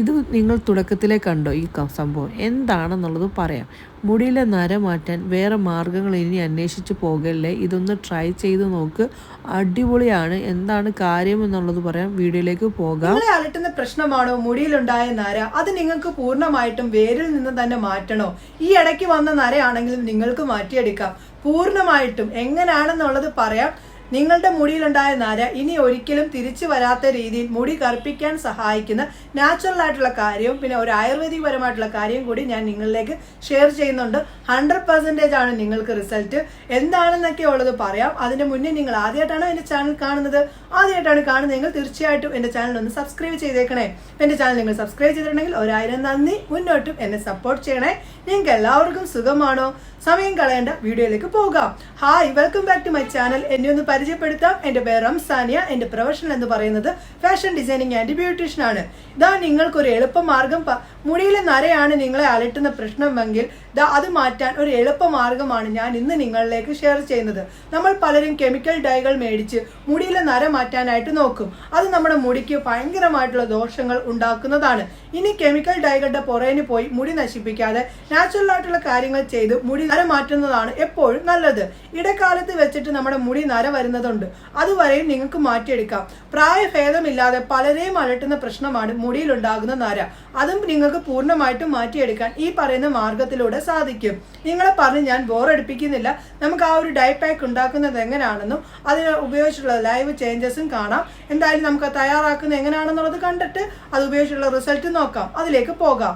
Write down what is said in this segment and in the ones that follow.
ഇത് നിങ്ങൾ തുടക്കത്തിലേ കണ്ടോ ഈ സംഭവം? എന്താണെന്നുള്ളത് പറയാം. മുടിയിലെ നര മാറ്റാൻ വേറെ മാർഗങ്ങൾ ഇനി അന്വേഷിച്ച് പോകല്ലേ? ഇതൊന്ന് ട്രൈ ചെയ്ത് നോക്ക്. അടിപൊളിയാണ്. എന്താണ് കാര്യം എന്നുള്ളത് പറയാം. വീഡിയോയിലേക്ക് പോകാം. നിങ്ങളെ അലട്ടുന്ന പ്രശ്നമാണോ? മുടിയിലുണ്ടായ നര അത് നിങ്ങൾക്ക് പൂർണമായിട്ടും വേരിൽ നിന്ന് തന്നെ മാറ്റണോ? ഈ ഇടയ്ക്ക് വന്ന നരയാണെങ്കിലും നിങ്ങൾക്ക് മാറ്റിയെടുക്കാം. പൂർണമായിട്ടും. എങ്ങനെയാണെന്നുള്ളത് പറയാം. നിങ്ങളുടെ മുടിയിലുണ്ടായ നര ഇനി ഒരിക്കലും തിരിച്ചു വരാത്ത രീതിയിൽ മുടി കറുപ്പിക്കാൻ സഹായിക്കുന്ന നാച്ചുറൽ ആയിട്ടുള്ള കാര്യവും പിന്നെ ഒരു ആയുർവേദിക് പരമായിട്ടുള്ള കാര്യം കൂടി ഞാൻ നിങ്ങളിലേക്ക് ഷെയർ ചെയ്യുന്നുണ്ട്. ഹൺഡ്രഡ് പെർസെന്റേജ് ആണ് നിങ്ങൾക്ക് റിസൾട്ട് എന്താണെന്നൊക്കെ ഉള്ളത് പറയാം. അതിന് മുന്നേ നിങ്ങൾ ആദ്യമായിട്ടാണ് എന്റെ ചാനൽ കാണുന്നത്? ആദ്യമായിട്ടാണ് കാണുന്നതെങ്കിൽ തീർച്ചയായിട്ടും എന്റെ ചാനൽ ഒന്ന് സബ്സ്ക്രൈബ് ചെയ്തേക്കണേ. എന്റെ ചാനൽ നിങ്ങൾ സബ്സ്ക്രൈബ് ചെയ്തിട്ടുണ്ടെങ്കിൽ ഒരായിരം നന്ദി. മുന്നോട്ടും എന്നെ സപ്പോർട്ട് ചെയ്യണേ. നിങ്ങൾക്ക് എല്ലാവർക്കും സുഖമാണോ? സമയം കളയേണ്ട വീഡിയോയിലേക്ക് പോകാം. Hi welcome back to my channel എന്നെ ഒന്ന് പരിചയപ്പെടുത്താം. എന്റെ പേര് റംസാനിയ. എന്റെ പ്രൊഫഷൻ എന്ന് പറയുന്നത് ഫാഷൻ ഡിസൈനിങ് ആൻഡ് ബ്യൂട്ടീഷ്യൻ ആണ്. ഇതാ നിങ്ങൾക്കൊരു എളുപ്പമാർഗം മാർഗം മുടിയിലെ നരയാണ് നിങ്ങളെ അലട്ടുന്ന പ്രശ്നമെങ്കിൽ ദാ അത് മാറ്റാൻ ഒരു എളുപ്പമാർഗമാണ് ഞാൻ ഇന്ന് നിങ്ങളിലേക്ക് ഷെയർ ചെയ്യുന്നത്. നമ്മൾ പലരും കെമിക്കൽ ഡൈകൾ മേടിച്ച് മുടിയിലെ നര മാറ്റാനായിട്ട് നോക്കും. അത് നമ്മുടെ മുടിക്ക് ഭയങ്കരമായിട്ടുള്ള ദോഷങ്ങൾ ഉണ്ടാക്കുന്നതാണ്. ഇനി കെമിക്കൽ ഡൈകളുടെ പുറകിന് പോയി മുടി നശിപ്പിക്കാതെ നാച്ചുറൽ ആയിട്ടുള്ള കാര്യങ്ങൾ ചെയ്ത് മുടി നര മാറ്റുന്നതാണ് എപ്പോഴും നല്ലത്. ഇടക്കാലത്ത് വെച്ചിട്ട് നമ്മുടെ മുടി നര വരുന്നതുണ്ട്. അതുവരെയും നിങ്ങൾക്ക് മാറ്റിയെടുക്കാം. പ്രായഭേദമില്ലാതെ പലരെയും അലട്ടുന്ന പ്രശ്നമാണ് മുടിയിലുണ്ടാകുന്ന നര. അതും നിങ്ങൾക്ക് പൂർണമായിട്ടും മാറ്റിയെടുക്കാൻ ഈ പറയുന്ന മാർഗത്തിലൂടെ സാധിക്കും. നിങ്ങളെ പറഞ്ഞ് ഞാൻ ബോറടിപ്പിക്കുന്നില്ല നമുക്ക് ആ ഒരു ഡൈ പാക്ക് ഉണ്ടാക്കുന്നത് എങ്ങനെയാണെന്നും അതിന് ഉപയോഗിച്ചിട്ടുള്ള ലൈവ് ചേഞ്ചസും കാണാം. എന്തായാലും നമുക്ക് തയ്യാറാക്കുന്നത് എങ്ങനെയാണെന്നുള്ളത് കണ്ടിട്ട് അത് ഉപയോഗിച്ചിട്ടുള്ള റിസൾട്ട് നോക്കാം. അതിലേക്ക് പോകാം.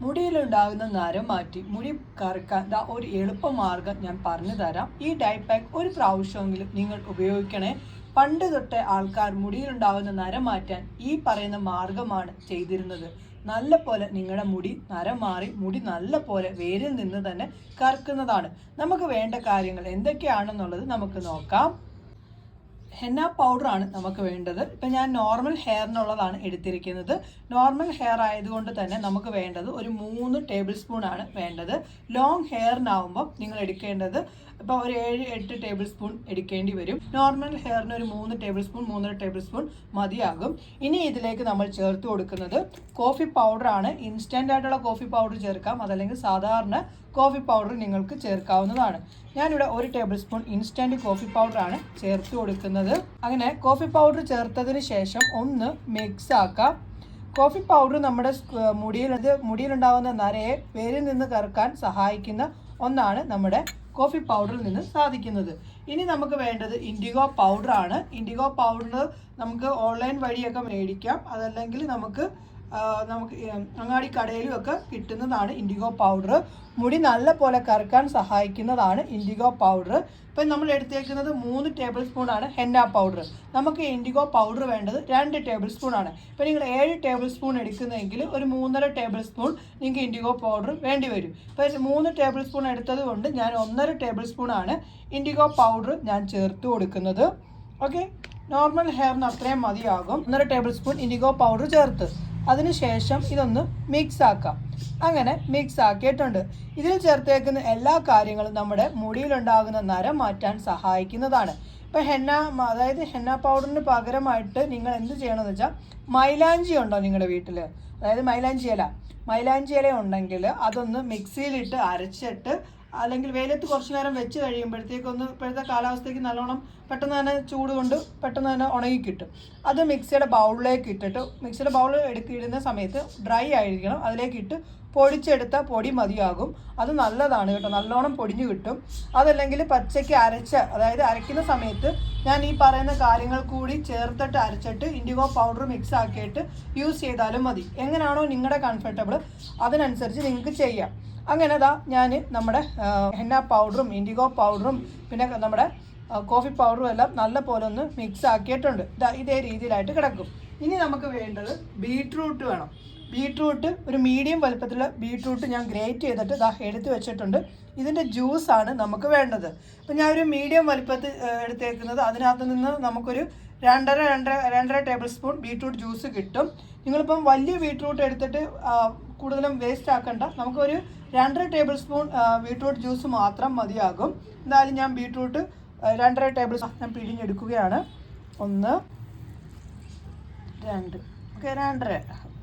മുടിയിലുണ്ടാകുന്ന നരം മാറ്റി മുടി കറുക്കാൻ ദാ ഒരു എളുപ്പമാർഗം ഞാൻ പറഞ്ഞു തരാം. ഈ ഡൈ പാക്ക് ഒരു പ്രാവശ്യമെങ്കിലും നിങ്ങൾ ഉപയോഗിക്കണേ. പണ്ട് തൊട്ടേ ആൾക്കാർ മുടിയിലുണ്ടാകുന്ന നരം മാറ്റാൻ ഈ പറയുന്ന മാർഗമാണ് ചെയ്തിരുന്നത്. നല്ല പോലെ നിങ്ങളുടെ മുടി നരം മാറി മുടി നല്ല പോലെ വേരിൽ നിന്ന് തന്നെ കറുക്കുന്നതാണ്. നമുക്ക് വേണ്ട കാര്യങ്ങൾ എന്തൊക്കെയാണെന്നുള്ളത് നമുക്ക് നോക്കാം. ഹെന്ന പൗഡറാണ് നമുക്ക് വേണ്ടത്. ഇപ്പം ഞാൻ നോർമൽ ഹെയറിനുള്ളതാണ് എടുത്തിരിക്കുന്നത്. നോർമൽ ഹെയർ ആയതുകൊണ്ട് തന്നെ നമുക്ക് വേണ്ടത് ഒരു മൂന്ന് ടേബിൾ സ്പൂൺ ആണ് വേണ്ടത്. ലോങ് ഹെയറിനാവുമ്പോൾ നിങ്ങൾ എടുക്കേണ്ടത് ഇപ്പോൾ ഒരു ഏഴ് എട്ട് ടേബിൾ സ്പൂൺ എടുക്കേണ്ടി വരും. നോർമൽ ഹെയറിന് ഒരു മൂന്ന് ടേബിൾ സ്പൂൺ മൂന്നര ടേബിൾ സ്പൂൺ മതിയാകും. ഇനി ഇതിലേക്ക് നമ്മൾ ചേർത്ത് കൊടുക്കുന്നത് കോഫി പൗഡറാണ് ഇൻസ്റ്റന്റ് ആയിട്ടുള്ള കോഫി പൗഡർ ചേർക്കാം. അതല്ലെങ്കിൽ സാധാരണ കോഫി പൗഡർ നിങ്ങൾക്ക് ചേർക്കാവുന്നതാണ്. ഞാനിവിടെ ഒരു ടേബിൾ സ്പൂൺ ഇൻസ്റ്റന്റ് കോഫി പൗഡറാണ് ചേർത്ത് കൊടുക്കുന്നത്. അങ്ങനെ കോഫി പൗഡർ ചേർത്തതിന് ശേഷം ഒന്ന് മിക്സ് ആക്കാം. കോഫി പൗഡർ നമ്മുടെ മുടിയിൽ മുടിയിലുണ്ടാകുന്ന നരയെ വേരിൽ നിന്ന് കറക്കാൻ സഹായിക്കുന്ന ഒന്നാണ് നമ്മുടെ കോഫി പൗഡറിൽ നിന്ന് സാധിക്കുന്നത്. ഇനി നമുക്ക് വേണ്ടത് ഇൻഡിഗോ പൗഡറാണ് ഇൻഡിഗോ പൗഡർ നമുക്ക് ഓൺലൈൻ വഴിയൊക്കെ മേടിക്കാം. അതല്ലെങ്കിൽ നമുക്ക് നമുക്ക് അങ്ങാടി കടയിലും ഒക്കെ കിട്ടുന്നതാണ് ഇൻഡിഗോ പൗഡർ മുടി നല്ല പോലെ കറക്കാൻ സഹായിക്കുന്നതാണ് ഇൻഡിഗോ പൗഡർ ഇപ്പം നമ്മൾ എടുത്തേക്കുന്നത് മൂന്ന് ടേബിൾ ആണ് ഹെന്ന പൗഡർ നമുക്ക് ഇൻഡിഗോ പൗഡർ വേണ്ടത് രണ്ട് ടേബിൾ ആണ്. ഇപ്പം നിങ്ങൾ ഏഴ് ടേബിൾ സ്പൂൺ എടുക്കുന്നതെങ്കിൽ ഒരു മൂന്നര ടേബിൾ സ്പൂൺ നിങ്ങൾക്ക് ഇൻഡിഗോ പൗഡർ വേണ്ടി വരും. ഇപ്പം മൂന്ന് ടേബിൾ സ്പൂൺ എടുത്തത് കൊണ്ട് ഞാൻ ഒന്നര ടേബിൾ ആണ് ഇൻഡിഗോ പൗഡർ ഞാൻ ചേർത്ത് കൊടുക്കുന്നത്. ഓക്കെ നോർമൽ ഹെയറിന് അത്രയും മതിയാകും. ഒന്നര ടേബിൾ സ്പൂൺ ഇൻഡിഗോ പൗഡർ ചേർത്ത്. അതിനുശേഷം ഇതൊന്ന് മിക്സ് ആക്കാം. അങ്ങനെ മിക്സ് ആക്കിയിട്ടുണ്ട്. ഇതിൽ ചേർത്തേക്കുന്ന എല്ലാ കാര്യങ്ങളും നമ്മുടെ മുടിയിലുണ്ടാകുന്ന നരം മാറ്റാൻ സഹായിക്കുന്നതാണ്. ഇപ്പം ഹെന്ന അതായത് ഹെന്ന പൗഡറിന് പകരമായിട്ട് നിങ്ങൾ എന്ത് ചെയ്യണമെന്ന് വെച്ചാൽ മൈലാഞ്ചി ഉണ്ടോ നിങ്ങളുടെ വീട്ടിൽ? അതായത് മൈലാഞ്ചി ഇല. മൈലാഞ്ചി ഇല ഉണ്ടെങ്കിൽ അതൊന്ന് മിക്സിയിലിട്ട് അരച്ചിട്ട് അല്ലെങ്കിൽ വെയിലത്ത് കുറച്ചു നേരം വെച്ച് കഴിയുമ്പോഴത്തേക്കൊന്ന് ഇപ്പോഴത്തെ കാലാവസ്ഥയ്ക്ക് നല്ലോണം പെട്ടെന്ന് തന്നെ ചൂട് കൊണ്ട് പെട്ടെന്ന് തന്നെ ഉണങ്ങി കിട്ടും. അത് മിക്സിയുടെ ബൗളിലേക്ക് ഇട്ടിട്ട് മിക്സിയുടെ ബൗൾ എടുത്തിടുന്ന സമയത്ത് ഡ്രൈ ആയിരിക്കണം. അതിലേക്ക് ഇട്ട് പൊടിച്ചെടുത്ത പൊടി മതിയാകും. അത് നല്ലതാണ് കേട്ടോ. നല്ലോണം പൊടിഞ്ഞു കിട്ടും. അതല്ലെങ്കിൽ പച്ചയ്ക്ക് അരച്ച അതായത് അരയ്ക്കുന്ന സമയത്ത് ഞാൻ ഈ പറയുന്ന കാര്യങ്ങൾ കൂടി ചേർത്തിട്ട് അരച്ചിട്ട് ഇൻഡിഗോ പൗഡർ മിക്സ് ആക്കിയിട്ട് യൂസ് ചെയ്താലും മതി. എങ്ങനെയാണോ നിങ്ങളുടെ കംഫർട്ടബിൾ അതിനനുസരിച്ച് നിങ്ങൾക്ക് ചെയ്യാം. അങ്ങനെ ദാ ഞാൻ നമ്മുടെ ഹെന്ന പൗഡറും ഇൻഡിഗോ പൗഡറും പിന്നെ നമ്മുടെ കോഫി പൗഡറും എല്ലാം നല്ല പോലെ ഒന്ന് മിക്സ് ആക്കിയിട്ടുണ്ട്. ഇതാ ഇതേ രീതിയിലായിട്ട് കിടക്കും. ഇനി നമുക്ക് വേണ്ടത് ബീട്രൂട്ട് വേണം. ബീട്രൂട്ട് ഒരു മീഡിയം വലുപ്പത്തിലുള്ള ബീട്രൂട്ട് ഞാൻ ഗ്രേറ്റ് ചെയ്തിട്ട് ഇതാ എടുത്ത് വെച്ചിട്ടുണ്ട്. ഇതിന്റെ ജ്യൂസാണ് നമുക്ക് വേണ്ടത്. അപ്പം ഞാൻ ഒരു മീഡിയം വലുപ്പത്തിൽ എടുത്തേക്കുന്നത് അതിനകത്ത് നിന്ന് നമുക്കൊരു രണ്ടര രണ്ടര രണ്ടര ടേബിൾ സ്പൂൺ ബീട്രൂട്ട് ജ്യൂസ് കിട്ടും. നിങ്ങളിപ്പം വലിയ ബീട്രൂട്ട് എടുത്തിട്ട് കൂടുതലും വേസ്റ്റ് ആക്കണ്ട. നമുക്കൊരു രണ്ടര ടേബിൾ സ്പൂൺ ബീട്രൂട്ട് ജ്യൂസ് മാത്രം മതിയാകും. എന്തായാലും ഞാൻ ബീട്രൂട്ട് രണ്ടര ടേബിൾ സ്പൂൺ ഞാൻ പിഴിഞ്ഞെടുക്കുകയാണ്. ഒന്ന് രണ്ട്. ഓക്കെ രണ്ടര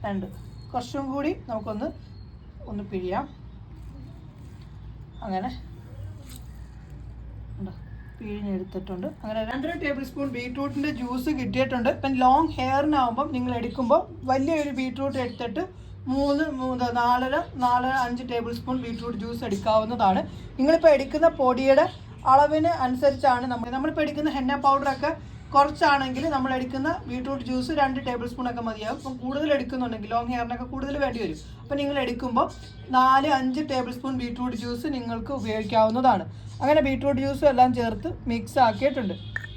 രണ്ട്. കുറച്ചും കൂടി നമുക്കൊന്ന് ഒന്ന് പിഴിയാം. അങ്ങനെ? പിഴിഞ്ഞെടുത്തിട്ടുണ്ട്. അങ്ങനെ രണ്ടര ടേബിൾ സ്പൂൺ ബീട്രൂട്ടിന്റെ ജ്യൂസ് കിട്ടിയിട്ടുണ്ട്. ഇപ്പം ലോങ് ഹെയറിനാവുമ്പം നിങ്ങൾ എടുക്കുമ്പോൾ വലിയൊരു ബീട്രൂട്ട് എടുത്തിട്ട് മൂന്ന് മൂന്ന് നാലര നാലര അഞ്ച് ടേബിൾ സ്പൂൺ ബീട്രൂട്ട് ജ്യൂസ് എടുക്കാവുന്നതാണ്. നിങ്ങളിപ്പോൾ എടുക്കുന്ന പൊടിയുടെ അളവിന് അനുസരിച്ചാണ് നമ്മൾ നമ്മളിപ്പോൾ എടുക്കുന്ന ഹെന്ന പൗഡറൊക്കെ കുറച്ചാണെങ്കിൽ നമ്മൾ എടുക്കുന്ന ബീട്രൂട്ട് ജ്യൂസ് രണ്ട് ടേബിൾ സ്പൂണൊക്കെ മതിയാവും. അപ്പം കൂടുതൽ എടുക്കുന്നുണ്ടെങ്കിൽ ലോങ് ഹെയറിനൊക്കെ കൂടുതൽ വേണ്ടി വരും. അപ്പം നിങ്ങൾ എടുക്കുമ്പോൾ നാല് അഞ്ച് ടേബിൾ സ്പൂൺ ബീട്രൂട്ട് ജ്യൂസ് നിങ്ങൾക്ക് ഉപയോഗിക്കാവുന്നതാണ്. അങ്ങനെ ബീട്രൂട്ട് ജ്യൂസും എല്ലാം ചേർത്ത് മിക്സ് ആക്കിയിട്ടുണ്ട്.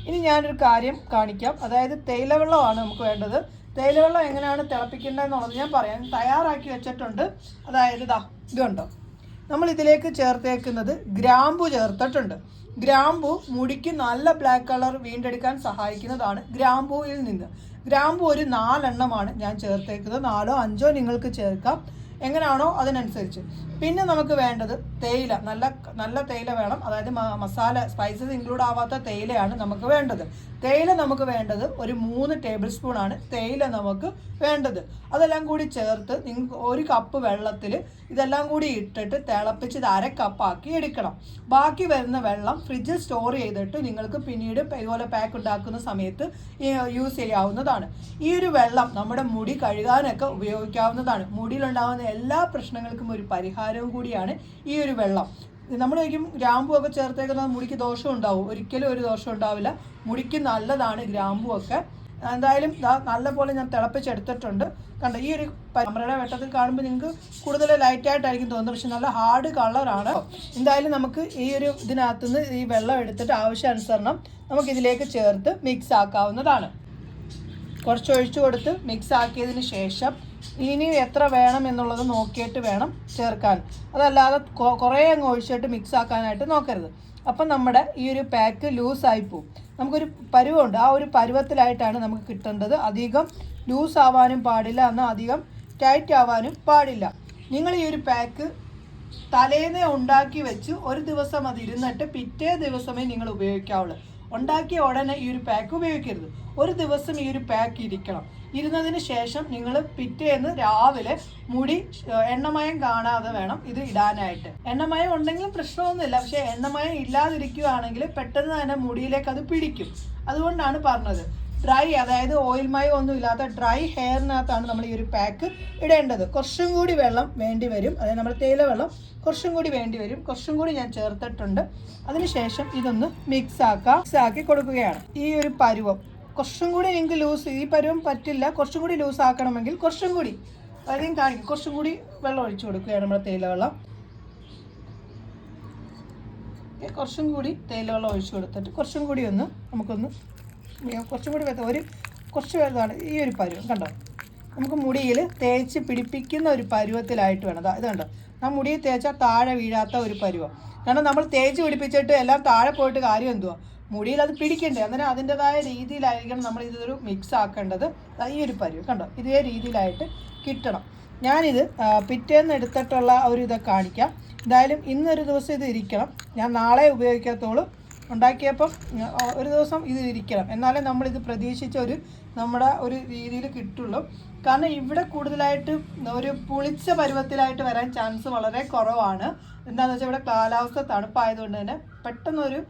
ഇനി ഞാനൊരു കാര്യം കാണിക്കാം. അതായത് തേയിലവെള്ളമാണ് നമുക്ക് വേണ്ടത്. തേയിലവെള്ളം എങ്ങനെയാണ് തിളപ്പിക്കേണ്ടതെന്നുള്ളത് ഞാൻ പറയാം. തയ്യാറാക്കി വെച്ചിട്ടുണ്ട്. അതായത് ഇതാ ഇതുണ്ടോ? നമ്മൾ ഇതിലേക്ക് ചേർത്തേക്കുന്നത് ഗ്രാമ്പു ചേർത്തിട്ടുണ്ട്. ഗ്രാമ്പു മുടിക്ക് നല്ല ബ്ലാക്ക് കളർ വീണ്ടെടുക്കാൻ സഹായിക്കുന്നതാണ് ഗ്രാമ്പൂയിൽ നിന്ന്. ഗ്രാമ്പു ഒരു നാലെണ്ണമാണ് ഞാൻ ചേർത്തേക്കുന്നത്. നാലോ അഞ്ചോ നിങ്ങൾക്ക് ചേർക്കാം. എങ്ങനെയാണോ അതിനനുസരിച്ച്. പിന്നെ നമുക്ക് വേണ്ടത് തേയില. നല്ല നല്ല തേയില വേണം. അതായത് മസാല സ്പൈസസ് ഇൻക്ലൂഡ് ആവാത്ത തേയിലയാണ് നമുക്ക് വേണ്ടത്. തേയില നമുക്ക് വേണ്ടത് ഒരു മൂന്ന് ടേബിൾ സ്പൂൺ ആണ് തേയില നമുക്ക് വേണ്ടത്. അതെല്ലാം കൂടി ചേർത്ത് നിങ്ങൾക്ക് ഒരു കപ്പ് വെള്ളത്തിൽ ഇതെല്ലാം കൂടി ഇട്ടിട്ട് തിളപ്പിച്ച് ഇത് അര കപ്പാക്കി എടുക്കണം. ബാക്കി വരുന്ന വെള്ളം ഫ്രിഡ്ജിൽ സ്റ്റോർ ചെയ്തിട്ട് നിങ്ങൾക്ക് പിന്നീട് ഇതുപോലെ പാക്ക് ഉണ്ടാക്കുന്ന സമയത്ത് യൂസ് ചെയ്യാവുന്നതാണ്. ഈ ഒരു വെള്ളം നമ്മുടെ മുടി കഴുകാനൊക്കെ ഉപയോഗിക്കാവുന്നതാണ്. മുടിയിലുണ്ടാകുന്ന എല്ലാ പ്രശ്നങ്ങൾക്കും ഒരു പരിഹാരവും കൂടിയാണ് ഈ ഒരു വെള്ളം. നമ്മൾ ഒരിക്കും ഗ്രാമ്പു ഒക്കെ ചേർത്തേക്കുന്നത് മുടിക്ക് ദോഷം ഉണ്ടാവും? ഒരിക്കലും ഒരു ദോഷം ഉണ്ടാവില്ല. മുടിക്ക് നല്ലതാണ് ഗ്രാമ്പു ഒക്കെ എന്തായാലും ദാ നല്ല പോലെ ഞാൻ തിളപ്പിച്ചെടുത്തിട്ടുണ്ട്. കണ്ടോ ഈ ഒരു ക്യാമറയുടെ വെട്ടത്തിൽ കാണുമ്പോൾ നിങ്ങൾക്ക് കൂടുതൽ ലൈറ്റായിട്ടായിരിക്കും തോന്നുന്നത്. പക്ഷെ നല്ല ഹാർഡ് കളറാണ് എന്തായാലും നമുക്ക് ഈ ഒരു ഇതിനകത്തുനിന്ന് ഈ വെള്ളം എടുത്തിട്ട് ആവശ്യാനുസരണം നമുക്ക് ഇതിലേക്ക് ചേർത്ത് മിക്സ് ആക്കാവുന്നതാണ്. കുറച്ച് ഒഴിച്ചു കൊടുത്ത് മിക്സ് ആക്കിയതിന് ശേഷം ഇനി എത്ര വേണം എന്നുള്ളത് നോക്കിയിട്ട് വേണം ചേർക്കാൻ. അതല്ലാതെ കുറേ അങ്ങ് ഒഴിച്ചിട്ട് മിക്സ് ആക്കാനായിട്ട് നോക്കരുത്. അപ്പം നമ്മുടെ ഈ ഒരു പാക്ക് ലൂസായി പോവും. നമുക്കൊരു പരുവമുണ്ട് ആ ഒരു പരുവത്തിലായിട്ടാണ് നമുക്ക് കിട്ടേണ്ടത്. അധികം ലൂസ് ആവാനും പാടില്ല. എന്നാൽ അധികം ടൈറ്റ് ആവാനും പാടില്ല. നിങ്ങൾ ഈ ഒരു പാക്ക് തലേന്നേ ഉണ്ടാക്കി വെച്ച് ഒരു ദിവസം അത് ഇരുന്നിട്ട് പിറ്റേ ദിവസമേ നിങ്ങൾ ഉപയോഗിക്കാവുള്ളൂ. ഉണ്ടാക്കിയ ഉടനെ ഈ ഒരു പാക്ക് ഉപയോഗിക്കരുത്. ഒരു ദിവസം ഈ ഒരു പാക്ക് ഇരിക്കണം. ഇരുന്നതിന് ശേഷം നിങ്ങൾ പിറ്റേന്ന് രാവിലെ മുടി എണ്ണമയം കാണാതെ വേണം ഇത് ഇടാനായിട്ട്. എണ്ണമയം ഉണ്ടെങ്കിൽ പ്രശ്നമൊന്നുമില്ല. പക്ഷേ എണ്ണമയം ഇല്ലാതിരിക്കുകയാണെങ്കിൽ പെട്ടെന്ന് തന്നെ മുടിയിലേക്ക് അത് പിടിക്കും. അതുകൊണ്ടാണ് പറഞ്ഞത്. ഡ്രൈ അതായത് ഓയിൽ മയം ഒന്നും ഇല്ലാത്ത ഡ്രൈ ഹെയറിനകത്താണ് നമ്മൾ ഈ ഒരു പാക്ക് ഇടേണ്ടത്. കുറച്ചും കൂടി വെള്ളം വേണ്ടി വരും. അതായത് നമ്മൾ തേയില വെള്ളം കുറച്ചും കൂടി വേണ്ടി വരും. കുറച്ചും കൂടി ഞാൻ ചേർത്തിട്ടുണ്ട്. അതിനുശേഷം ഇതൊന്ന് മിക്സ് ആക്കാം. മിക്സ് ആക്കി കൊടുക്കുകയാണ്. ഈ ഒരു പരുവം. കുറച്ചും കൂടി നിങ്ങൾക്ക് ലൂസ് ഈ പരുവം പറ്റില്ല. കുറച്ചും കൂടി ലൂസ് ആക്കണമെങ്കിൽ കുറച്ചും കൂടി അധികം കാണിക്കും. കുറച്ചും കൂടി വെള്ളം ഒഴിച്ചു കൊടുക്കുകയാണ് നമ്മുടെ തേയില വെള്ളം. കുറച്ചും കൂടി തേയില വെള്ളം ഒഴിച്ചു കൊടുത്തിട്ട് കുറച്ചും കൂടി ഒന്ന് നമുക്കൊന്ന് കുറച്ചും കൂടി വെത്ത ഒരു കുറച്ച് വലുതാണ് ഈ ഒരു പരുവം കണ്ടോ? നമുക്ക് മുടിയിൽ തേച്ച് പിടിപ്പിക്കുന്ന ഒരു പരുവത്തിലായിട്ട് വേണം. ഇത് കണ്ടോ? ആ മുടിയിൽ തേച്ചാൽ താഴെ വീഴാത്ത ഒരു പരുവം. കാരണം നമ്മൾ തേച്ച് പിടിപ്പിച്ചിട്ട് എല്ലാം താഴെ പോയിട്ട് കാര്യം എന്തുവാ? മുടിയിൽ അത് പിടിക്കണ്ടേ? അന്നേരം അതിന്റെതായ രീതിയിലായിരിക്കണം നമ്മൾ ഇതൊരു മിക്സ് ആക്കേണ്ടത്. ഈ ഒരു പരുവം കണ്ടോ? ഇതേ രീതിയിലായിട്ട് കിട്ടണം. ഞാനിത് പിറ്റേന്ന് എടുത്തിട്ടുള്ള ഒരു ഇതൊക്കെ കാണിക്കാം. എന്തായാലും ഇന്നൊരു ദിവസം ഇത് ഇരിക്കണം. ഞാൻ നാളെ ഉപയോഗിക്കത്തുള്ളൂ ഉണ്ടാക്കിയപ്പം ഒരു ദിവസം ഇത് ഇരിക്കണം. എന്നാലേ നമ്മളിത് പ്രതീക്ഷിച്ച ഒരു നമ്മുടെ ഒരു രീതിയിൽ കിട്ടുള്ളൂ. കാരണം ഇവിടെ കൂടുതലായിട്ട് ഒരു പുളിച്ച പരുവത്തിലായിട്ട് വരാൻ ചാൻസ് വളരെ കുറവാണ്. എന്താണെന്ന് വെച്ചാൽ ഇവിടെ കാലാവസ്ഥ തണുപ്പായതുകൊണ്ട് തന്നെ പെട്ടെന്നൊരു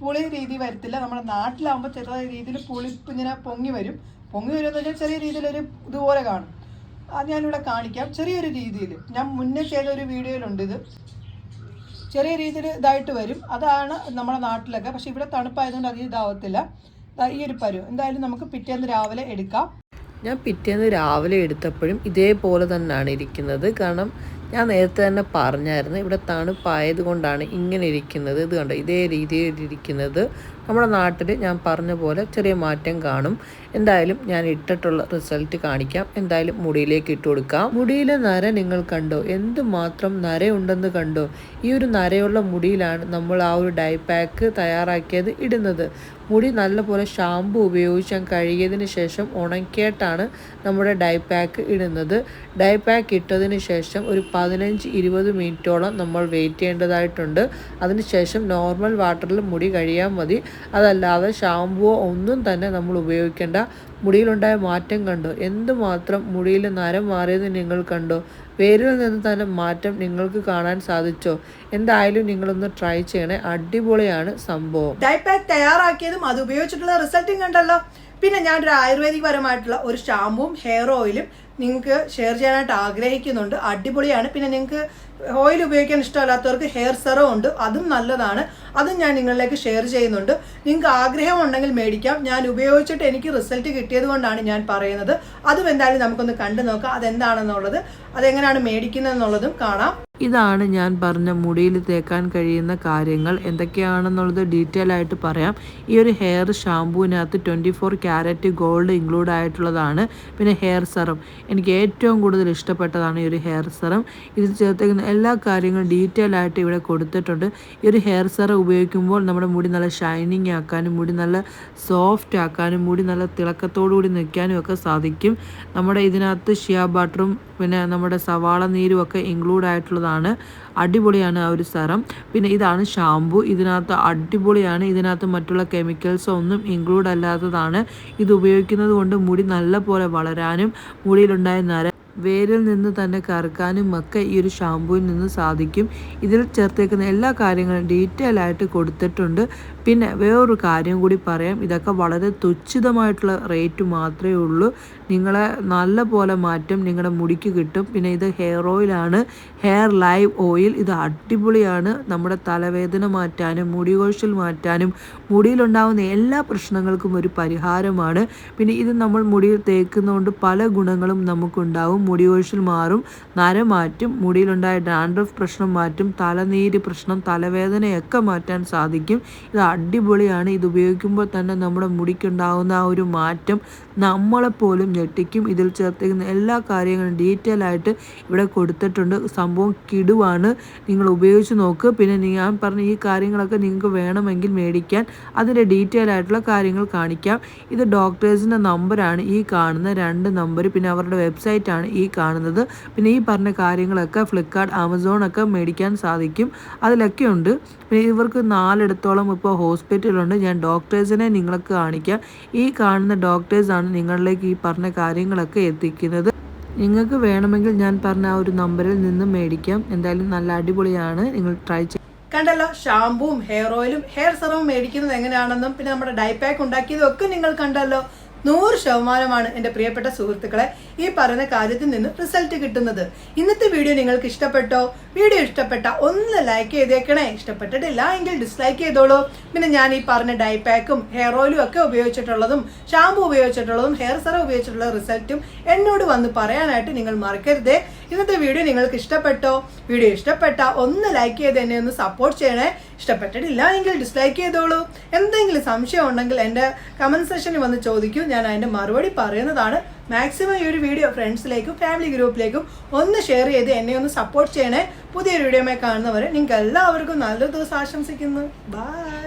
പുളി രീതി വരത്തില്ല. നമ്മുടെ നാട്ടിലാകുമ്പോൾ ചെറിയ രീതിയിൽ പുളിപ്പ് ഇങ്ങനെ പൊങ്ങി വരും. പൊങ്ങി വരുമെന്ന് വെച്ചാൽ ചെറിയ രീതിയിലൊരു ഇതുപോലെ കാണും. അത് ഞാനിവിടെ കാണിക്കാം. ചെറിയൊരു രീതിയിൽ. ഞാൻ മുന്നേ ചെയ്ത ഒരു വീഡിയോയിലുണ്ട് ഇത്. ചെറിയ രീതിയിൽ ഇതായിട്ട് വരും. അതാണ് നമ്മുടെ നാട്ടിലൊക്കെ. പക്ഷെ ഇവിടെ തണുപ്പായതുകൊണ്ട് അധികം ഇതാവത്തില്ല. ഈ ഒരു പരുവം. എന്തായാലും നമുക്ക് പിറ്റേന്ന് രാവിലെ എടുക്കാം. ഞാൻ പിറ്റേന്ന് രാവിലെ എടുത്തപ്പോഴും ഇതേപോലെ തന്നെയാണ് ഇരിക്കുന്നത്. കാരണം ഞാൻ നേരത്തെ തന്നെ പറഞ്ഞായിരുന്നു ഇവിടെ തണുപ്പായത് കൊണ്ടാണ് ഇങ്ങനെ ഇരിക്കുന്നത്. ഇത് കണ്ടോ? ഇതേ രീതിയിൽ ഇരിക്കുന്നത്. നമ്മുടെ നാട്ടിൽ ഞാൻ പറഞ്ഞ പോലെ ചെറിയ മാറ്റം കാണും. എന്തായാലും ഞാൻ ഇട്ടിട്ടുള്ള റിസൾട്ട് കാണിക്കാം. എന്തായാലും മുടിയിലേക്ക് ഇട്ട് കൊടുക്കാം. മുടിയിലെ നര നിങ്ങൾ കണ്ടോ? എന്തുമാത്രം നരയുണ്ടെന്ന് കണ്ടോ? ഈ ഒരു നരയുള്ള മുടിയിലാണ് നമ്മൾ ആ ഒരു ഡൈ പാക്ക് തയ്യാറാക്കിയത് ഇടുന്നത്. മുടി നല്ലപോലെ ഷാമ്പു ഉപയോഗിച്ച് കഴുകിയതിന് ശേഷം ഉണക്കിയിട്ടാണ് നമ്മുടെ ഡൈ പാക്ക് ഇടുന്നത്. ഡൈ പാക്ക് ഇട്ടതിന് ശേഷം ഒരു പതിനഞ്ച് ഇരുപത് മിനിറ്റോളം നമ്മൾ വെയിറ്റ് ചെയ്യേണ്ടതായിട്ടുണ്ട്. അതിനുശേഷം നോർമൽ വാട്ടറിൽ മുടി കഴിയാൻ മതി. അതല്ലാതെ ഷാമ്പുവോ ഒന്നും തന്നെ നമ്മൾ ഉപയോഗിക്കേണ്ട. മുടിയിലുണ്ടായ മാറ്റം കണ്ടോ? എന്തുമാത്രം മുടിയിൽ നരം മാറിയത് നിങ്ങൾ കണ്ടോ? വേരിൽ നിന്ന് തന്നെ മാറ്റം നിങ്ങൾക്ക് കാണാൻ സാധിച്ചോ? എന്തായാലും നിങ്ങളൊന്ന് ട്രൈ ചെയ്യണേ. അടിപൊളിയാണ് സംഭവം. ഡൈപാക് തയ്യാറാക്കിയതും അത് ഉപയോഗിച്ചിട്ടുള്ള റിസൾട്ടും കണ്ടല്ലോ. പിന്നെ ഞാൻ ഒരു ആയുർവേദിക് പരമായിട്ടുള്ള ഒരു ഷാമ്പും ഹെയർ ഓയിലും നിങ്ങൾക്ക് ഷെയർ ചെയ്യാനായിട്ട് ആഗ്രഹിക്കുന്നുണ്ട്. അടിപൊളിയാണ്. പിന്നെ നിങ്ങൾക്ക് ഓയിൽ ഉപയോഗിക്കാൻ ഇഷ്ടമല്ലാത്തവർക്ക് ഹെയർ സെറം ഉണ്ട്. അതും നല്ലതാണ്. അതും ഞാൻ നിങ്ങളിലേക്ക് ഷെയർ ചെയ്യുന്നുണ്ട്. നിങ്ങൾക്ക് ആഗ്രഹം ഉണ്ടെങ്കിൽ മേടിക്കാം. ഞാൻ ഉപയോഗിച്ചിട്ട് എനിക്ക് റിസൾട്ട് കിട്ടിയത് കൊണ്ടാണ് ഞാൻ പറയുന്നത്. അതും എന്തായാലും നമുക്കൊന്ന് കണ്ടു നോക്കാം. അതെന്താണെന്നുള്ളത് അതെങ്ങനെയാണ് മേടിക്കുന്നത് എന്നുള്ളതും കാണാം. ഇതാണ് ഞാൻ പറഞ്ഞ മുടിയിൽ തേക്കാൻ കഴിയുന്ന കാര്യങ്ങൾ. എന്തൊക്കെയാണെന്നുള്ളത് ഡീറ്റെയിൽ ആയിട്ട് പറയാം. ഈ ഒരു hair ഷാംപൂവിനകത്ത് twenty four carat gold include ആയിട്ടുള്ളതാണ്. പിന്നെ ഹെയർ സെറം. എനിക്ക് ഏറ്റവും കൂടുതൽ ഇഷ്ടപ്പെട്ടതാണ് ഈ ഒരു ഹെയർ സെറം. ഇതിൽ ചേർത്തേക്കുന്ന എല്ലാ കാര്യങ്ങളും ഡീറ്റെയിൽ ആയിട്ട് ഇവിടെ കൊടുത്തിട്ടുണ്ട്. ഈ ഒരു ഹെയർ സെറം ഉപയോഗിക്കുമ്പോൾ നമ്മുടെ മുടി നല്ല ഷൈനിങ് ആക്കാനും മുടി നല്ല സോഫ്റ്റ് ആക്കാനും മുടി നല്ല തിളക്കത്തോടു കൂടി നിൽക്കാനും ഒക്കെ സാധിക്കും. നമ്മുടെ ഇതിനകത്ത് ഷിയ ബട്ടറും പിന്നെ നമ്മുടെ സവാള നീരും ഒക്കെ ഇൻക്ലൂഡ് ആയിട്ടുള്ളതാണ്. അടിപൊളിയാണ് ആ ഒരു സെറം പിന്നെ ഇതാണ് ഷാംപു. ഇതിനകത്ത് അടിപൊളിയാണ്. ഇതിനകത്ത് മറ്റുള്ള കെമിക്കൽസ് ഒന്നും ഇൻക്ലൂഡ് അല്ലാത്തതാണ്. ഇത് ഉപയോഗിക്കുന്നത് കൊണ്ട് മുടി നല്ല പോലെ വളരാനും മുടിയിലുണ്ടായ നര വേരിൽ നിന്ന് തന്നെ കറക്കാനും ഒക്കെ ഈ ഒരു ഷാമ്പൂവിൽ നിന്ന് സാധിക്കും. ഇതിൽ ചേർത്തേക്കുന്ന എല്ലാ കാര്യങ്ങളും ഡീറ്റെയിൽ ആയിട്ട് കൊടുത്തിട്ടുണ്ട്. പിന്നെ വേറൊരു കാര്യം കൂടി പറയാം. ഇതൊക്കെ വളരെ തുച്ഛിതമായിട്ടുള്ള റേറ്റ് മാത്രമേ ഉള്ളൂ. നിങ്ങളെ നല്ല പോലെ മാറ്റം നിങ്ങളുടെ മുടിക്ക് കിട്ടും. പിന്നെ ഇത് ഹെയർ ഓയിലാണ് ഹെയർ ലൈവ് ഓയിൽ. ഇത് അടിപൊളിയാണ്. നമ്മുടെ തലവേദന മാറ്റാനും മുടി കൊഴിച്ചിൽ മാറ്റാനും മുടിയിലുണ്ടാകുന്ന എല്ലാ പ്രശ്നങ്ങൾക്കും ഒരു പരിഹാരമാണ്. പിന്നെ ഇത് നമ്മൾ മുടിയിൽ തേക്കുന്നതുകൊണ്ട് പല ഗുണങ്ങളും നമുക്കുണ്ടാവും. മുടി കൊഴിച്ചിൽ മാറും നര മാറ്റും മുടിയിലുണ്ടായ ഡാൻഡ്രഫ് പ്രശ്നം മാറ്റും തലനീര് പ്രശ്നം തലവേദനയൊക്കെ മാറ്റാൻ സാധിക്കും. ഇത് അടിപൊളിയാണ്. ഇത് ഉപയോഗിക്കുമ്പോൾ തന്നെ നമ്മുടെ മുടിക്കുണ്ടാകുന്ന ആ ഒരു മാറ്റം നമ്മളെപ്പോലും ഞെട്ടിക്കും. ഇതിൽ ചേർത്തിരിക്കുന്ന എല്ലാ കാര്യങ്ങളും ഡീറ്റെയിൽ ആയിട്ട് ഇവിടെ കൊടുത്തിട്ടുണ്ട്. സംഭവം കിടുവാണ്. നിങ്ങൾ ഉപയോഗിച്ച് നോക്ക്. പിന്നെ ഞാൻ പറഞ്ഞ ഈ കാര്യങ്ങളൊക്കെ നിങ്ങൾക്ക് വേണമെങ്കിൽ മേടിക്കാൻ അതിന്റെ ഡീറ്റെയിൽ ആയിട്ടുള്ള കാര്യങ്ങൾ കാണിക്കാം. ഇത് ഡോക്ടേഴ്സിന്റെ നമ്പറാണ് ഈ കാണുന്ന രണ്ട് നമ്പർ. പിന്നെ അവരുടെ വെബ്സൈറ്റാണ് ഈ കാണുന്നത്. പിന്നെ ഈ പറഞ്ഞ കാര്യങ്ങളൊക്കെ ഫ്ലിപ്കാർട്ട് ആമസോൺ ഒക്കെ മേടിക്കാൻ സാധിക്കും. അതിലൊക്കെ ഉണ്ട് ഇവർക്ക് നാലിടത്തോളം ഇപ്പോൾ ഹോസ്പിറ്റലുണ്ട്. ഞാൻ ഡോക്ടേഴ്സിനെ നിങ്ങൾക്ക് കാണിക്കാം. ഈ കാണുന്ന ഡോക്ടേഴ്സാണ് നിങ്ങളിലേക്ക് ഈ പറഞ്ഞ കാര്യങ്ങളൊക്കെ എത്തിക്കുന്നത്. നിങ്ങൾക്ക് വേണമെങ്കിൽ ഞാൻ പറഞ്ഞ ആ ഒരു നമ്പറിൽ നിന്ന് മേടിക്കാം. എന്തായാലും നല്ല അടിപൊളിയാണ്. നിങ്ങൾ ട്രൈ ചെയ്യാം കണ്ടല്ലോ ഷാമ്പുവും ഹെയർ ഓയിലും ഹെയർ സെറവും മേടിക്കുന്നത് എങ്ങനെയാണെന്നും പിന്നെ നമ്മുടെ ഡൈ പാക്ക് ഉണ്ടാക്കിയതും ഒക്കെ നിങ്ങൾ കണ്ടല്ലോ. നൂറ് ശതമാനമാണ് എന്റെ പ്രിയപ്പെട്ട സുഹൃത്തുക്കളെ. ഈ പറയുന്ന കാര്യത്തിൽ നിന്ന് റിസൾട്ട് കിട്ടുന്നത്. ഇന്നത്തെ വീഡിയോ നിങ്ങൾക്ക് ഇഷ്ടപ്പെട്ടോ? വീഡിയോ ഇഷ്ടപ്പെട്ട ഒന്ന് ലൈക്ക് ചെയ്തേക്കണേ. ഇഷ്ടപ്പെട്ടിട്ടില്ല എങ്കിൽ ഡിസ്ലൈക്ക് ചെയ്തോളൂ. പിന്നെ ഞാൻ ഈ പറഞ്ഞ ഡൈ പാക്കും ഹെയർ ഓയിലും ഒക്കെ ഉപയോഗിച്ചിട്ടുള്ളതും ഷാമ്പു ഉപയോഗിച്ചിട്ടുള്ളതും ഹെയർ സെറം ഉപയോഗിച്ചിട്ടുള്ള റിസൾട്ടും എന്നോട് വന്ന് പറയാനായിട്ട് നിങ്ങൾ മറക്കരുതേ. ഇന്നത്തെ വീഡിയോ നിങ്ങൾക്ക് ഇഷ്ടപ്പെട്ടോ? വീഡിയോ ഇഷ്ടപ്പെട്ട ഒന്ന് ലൈക്ക് ചെയ്ത് എന്നെ ഒന്ന് സപ്പോർട്ട് ചെയ്യണേ. ഇഷ്ടപ്പെട്ടിട്ടില്ല എങ്കിൽ ഡിസ്ലൈക്ക് ചെയ്തോളൂ. എന്തെങ്കിലും സംശയം ഉണ്ടെങ്കിൽ എന്റെ കമന്റ് സെക്ഷനിൽ വന്ന് ചോദിക്കൂ. ഞാൻ അതിന്റെ മറുപടി പറയുന്നതാണ്. മാക്സിമം ഈ ഒരു വീഡിയോ ഫ്രണ്ട്സിലേക്കും ഫാമിലി ഗ്രൂപ്പിലേക്കും ഒന്ന് ഷെയർ ചെയ്ത് എന്നെ ഒന്ന് സപ്പോർട്ട് ചെയ്യണേ. പുതിയൊരു വീഡിയോമായി കാണുന്നവരെ നിങ്ങൾക്ക് എല്ലാവർക്കും നല്ലൊരു ദിവസം ആശംസിക്കുന്നു. ബൈ